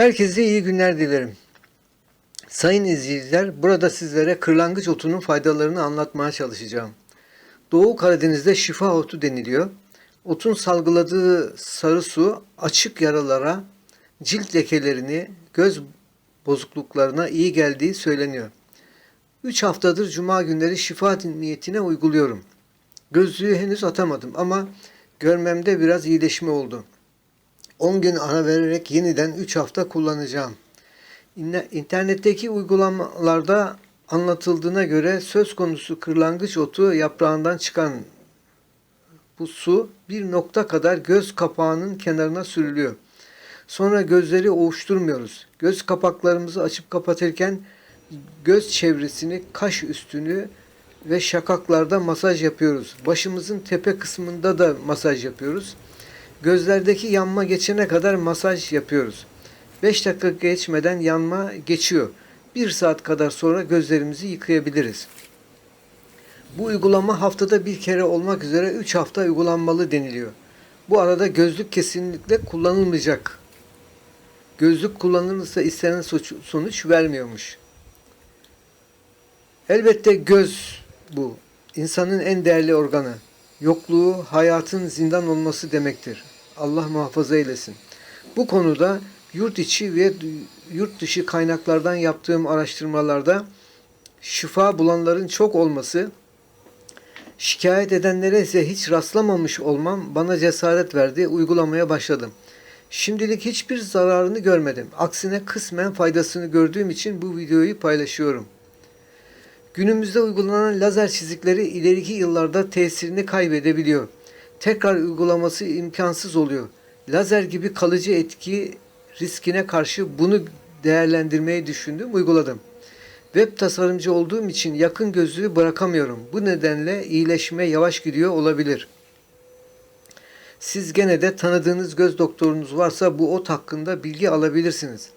Herkese iyi günler dilerim. Sayın izleyiciler, burada sizlere kırlangıç otunun faydalarını anlatmaya çalışacağım. Doğu Karadeniz'de şifa otu deniliyor. Otun salgıladığı sarı su açık yaralara, cilt lekelerini, göz bozukluklarına iyi geldiği söyleniyor. 3 haftadır cuma günleri şifa niyetine uyguluyorum. Gözlüğü henüz atamadım ama görmemde biraz iyileşme oldu. 10 gün ara vererek yeniden 3 hafta kullanacağım. İnternetteki uygulamalarda anlatıldığına göre söz konusu kırlangıç otu yaprağından çıkan bu su bir nokta kadar göz kapağının kenarına sürülüyor. Sonra gözleri ovuşturmuyoruz. Göz kapaklarımızı açıp kapatırken göz çevresini, kaş üstünü ve şakaklarda masaj yapıyoruz. Başımızın tepe kısmında da masaj yapıyoruz. Gözlerdeki yanma geçene kadar masaj yapıyoruz. 5 dakika geçmeden yanma geçiyor. 1 saat kadar sonra gözlerimizi yıkayabiliriz. Bu uygulama haftada bir kere olmak üzere 3 hafta uygulanmalı deniliyor. Bu arada gözlük kesinlikle kullanılmayacak. Gözlük kullanılırsa istenen sonuç- vermiyormuş. Elbette göz bu. İnsanın en değerli organı. Yokluğu hayatın zindan olması demektir. Allah muhafaza eylesin. Bu konuda yurt içi ve yurt dışı kaynaklardan yaptığım araştırmalarda şifa bulanların çok olması, şikayet edenlere ise hiç rastlamamış olmam bana cesaret verdi, uygulamaya başladım. Şimdilik hiçbir zararını görmedim. Aksine kısmen faydasını gördüğüm için bu videoyu paylaşıyorum. Günümüzde uygulanan lazer çizikleri ileriki yıllarda tesirini kaybedebiliyor. Tekrar uygulaması imkansız oluyor. Lazer gibi kalıcı etki riskine karşı bunu değerlendirmeyi düşündüm, uyguladım. Web tasarımcı olduğum için yakın gözlüğü bırakamıyorum. Bu nedenle iyileşme yavaş gidiyor olabilir. Siz gene de tanıdığınız göz doktorunuz varsa bu ot hakkında bilgi alabilirsiniz.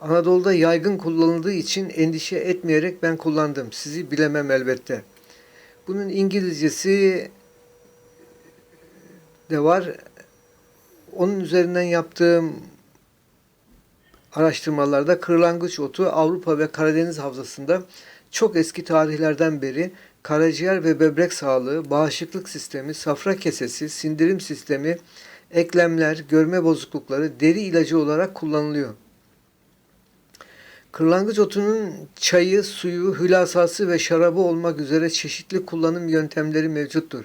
Anadolu'da yaygın kullanıldığı için endişe etmeyerek ben kullandım. Sizi bilemem elbette. Bunun İngilizcesi de var. Onun üzerinden yaptığım araştırmalarda kırlangıç otu Avrupa ve Karadeniz havzasında çok eski tarihlerden beri karaciğer ve böbrek sağlığı, bağışıklık sistemi, safra kesesi, sindirim sistemi, eklemler, görme bozuklukları deri ilacı olarak kullanılıyor. Kırlangıç otunun çayı, suyu, hülasası ve şarabı olmak üzere çeşitli kullanım yöntemleri mevcuttur.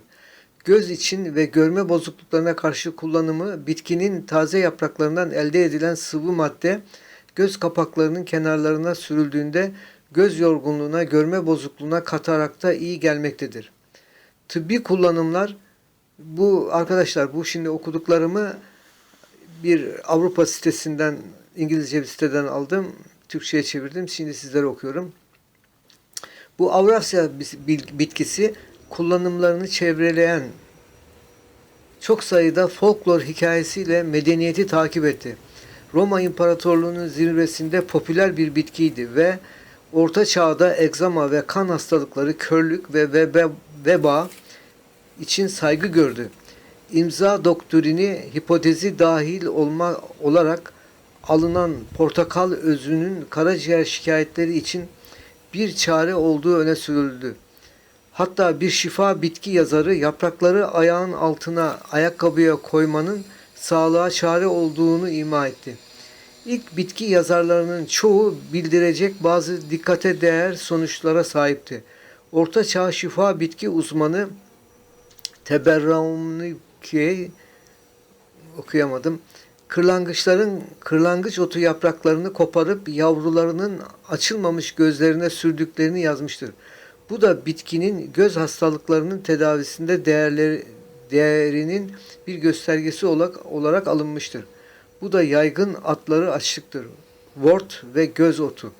Göz için ve görme bozukluklarına karşı kullanımı bitkinin taze yapraklarından elde edilen sıvı madde göz kapaklarının kenarlarına sürüldüğünde göz yorgunluğuna, görme bozukluğuna, katarakta iyi gelmektedir. Tıbbi kullanımlar bu arkadaşlar bu şimdi okuduklarımı bir Avrupa sitesinden İngilizce bir siteden aldım. Türkçe'ye çevirdim. Şimdi sizlere okuyorum. Bu Avrasya bitkisi kullanımlarını çevreleyen çok sayıda folklor hikayesiyle medeniyeti takip etti. Roma İmparatorluğu'nun zirvesinde popüler bir bitkiydi ve Orta Çağ'da egzama ve kan hastalıkları, körlük ve veba, veba için saygı gördü. İmza doktrini hipotezi dahil olma olarak alınan portakal özünün karaciğer şikayetleri için bir çare olduğu öne sürüldü. Hatta bir şifa bitki yazarı yaprakları ayağın altına ayakkabıya koymanın sağlığa çare olduğunu ima etti. İlk bitki yazarlarının çoğu bildirecek bazı dikkate değer sonuçlara sahipti. Orta Çağ şifa bitki uzmanı Teberraunike okuyamadım. Kırlangıçların kırlangıç otu yapraklarını koparıp yavrularının açılmamış gözlerine sürdüklerini yazmıştır. Bu da bitkinin göz hastalıklarının tedavisinde değerleri, değerinin bir göstergesi olarak, olarak alınmıştır. Bu da yaygın atları açlıktır. Wort ve göz otu.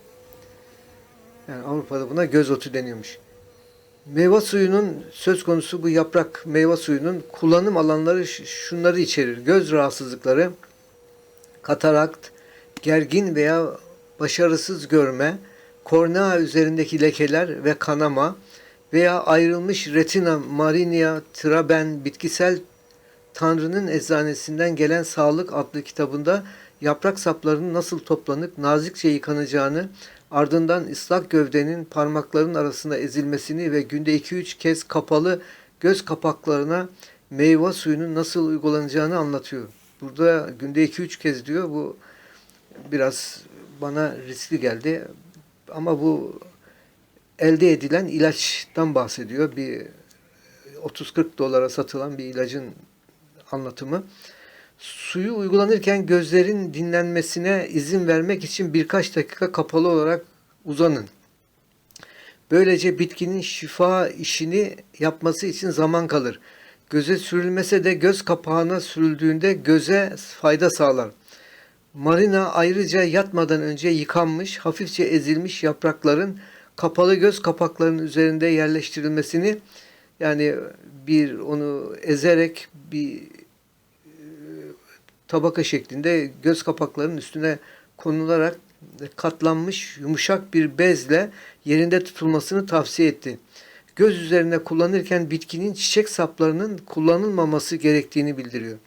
Yani Avrupa'da buna göz otu deniyormuş. Meyve suyunun söz konusu bu yaprak meyve suyunun kullanım alanları şunları içerir. Göz rahatsızlıkları, katarakt, gergin veya başarısız görme, kornea üzerindeki lekeler ve kanama veya ayrılmış retina marinia traben bitkisel Tanrı'nın eczanesinden gelen sağlık adlı kitabında yaprak saplarının nasıl toplanıp nazikçe yıkanacağını, ardından ıslak gövdenin parmakların arasında ezilmesini ve günde 2-3 kez kapalı göz kapaklarına meyve suyunun nasıl uygulanacağını anlatıyor. Burada günde 2-3 kez diyor. Bu biraz bana riskli geldi. Ama bu elde edilen ilaçtan bahsediyor. Bir 30-40 dolara satılan bir ilacın anlatımı. Suyu uygulanırken gözlerin dinlenmesine izin vermek için birkaç dakika kapalı olarak uzanın. Böylece bitkinin şifa işini yapması için zaman kalır. Göze sürülmese de göz kapağına sürüldüğünde göze fayda sağlar. Marina ayrıca yatmadan önce yıkanmış, hafifçe ezilmiş yaprakların kapalı göz kapaklarının üzerinde yerleştirilmesini yani bir onu ezerek bir e, tabaka şeklinde göz kapaklarının üstüne konularak katlanmış yumuşak bir bezle yerinde tutulmasını tavsiye etti. Göz üzerine kullanırken bitkinin çiçek saplarının kullanılmaması gerektiğini bildiriyor.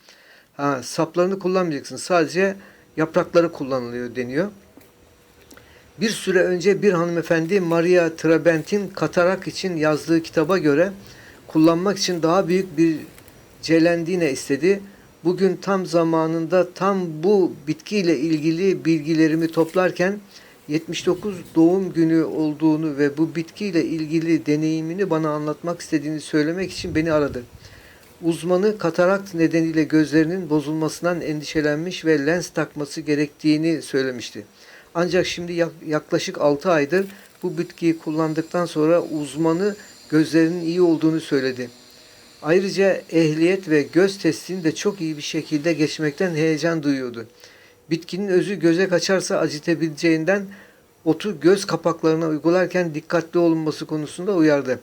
Ha, saplarını kullanmayacaksın. Sadece yaprakları kullanılıyor deniyor. Bir süre önce bir hanımefendi Maria Trabent'in katarak için yazdığı kitaba göre kullanmak için daha büyük bir celendine istedi. Bugün tam zamanında tam bu bitkiyle ilgili bilgilerimi toplarken 79 doğum günü olduğunu ve bu bitkiyle ilgili deneyimini bana anlatmak istediğini söylemek için beni aradı. Uzmanı katarakt nedeniyle gözlerinin bozulmasından endişelenmiş ve lens takması gerektiğini söylemişti. Ancak şimdi yaklaşık 6 aydır bu bitkiyi kullandıktan sonra uzmanı gözlerinin iyi olduğunu söyledi. Ayrıca ehliyet ve göz testini de çok iyi bir şekilde geçmekten heyecan duyuyordu. Bitkinin özü göze kaçarsa acıtabileceğinden otu göz kapaklarına uygularken dikkatli olunması konusunda uyardı.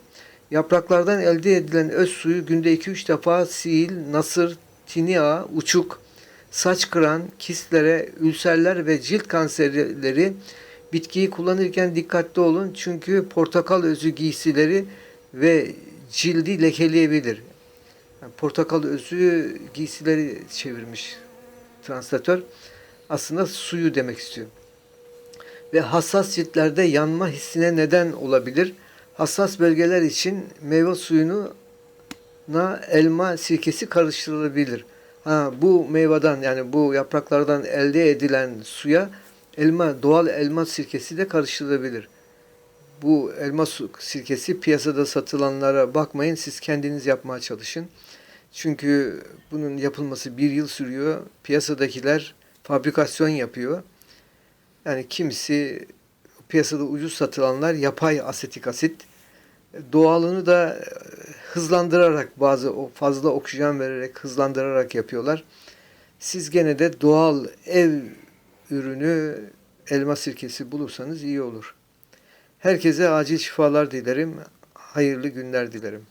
Yapraklardan elde edilen öz suyu günde 2-3 defa sil, nasır, tinia, uçuk, saç kıran, kistlere, ülserler ve cilt kanserleri bitkiyi kullanırken dikkatli olun çünkü portakal özü giysileri ve cildi lekeleyebilir. Yani portakal özü giysileri çevirmiş translatör. Aslında suyu demek istiyor. Ve hassas ciltlerde yanma hissine neden olabilir. Hassas bölgeler için meyve suyunu na elma sirkesi karıştırılabilir. Ha, bu meyveden yani bu yapraklardan elde edilen suya elma doğal elma sirkesi de karıştırılabilir. Bu elma sirkesi piyasada satılanlara bakmayın. Siz kendiniz yapmaya çalışın. Çünkü bunun yapılması bir yıl sürüyor. Piyasadakiler fabrikasyon yapıyor. Yani kimisi piyasada ucuz satılanlar yapay asetik asit. Doğalını da e, hızlandırarak bazı fazla oksijen vererek hızlandırarak yapıyorlar. Siz gene de doğal ev ürünü elma sirkesi bulursanız iyi olur. Herkese acil şifalar dilerim. Hayırlı günler dilerim.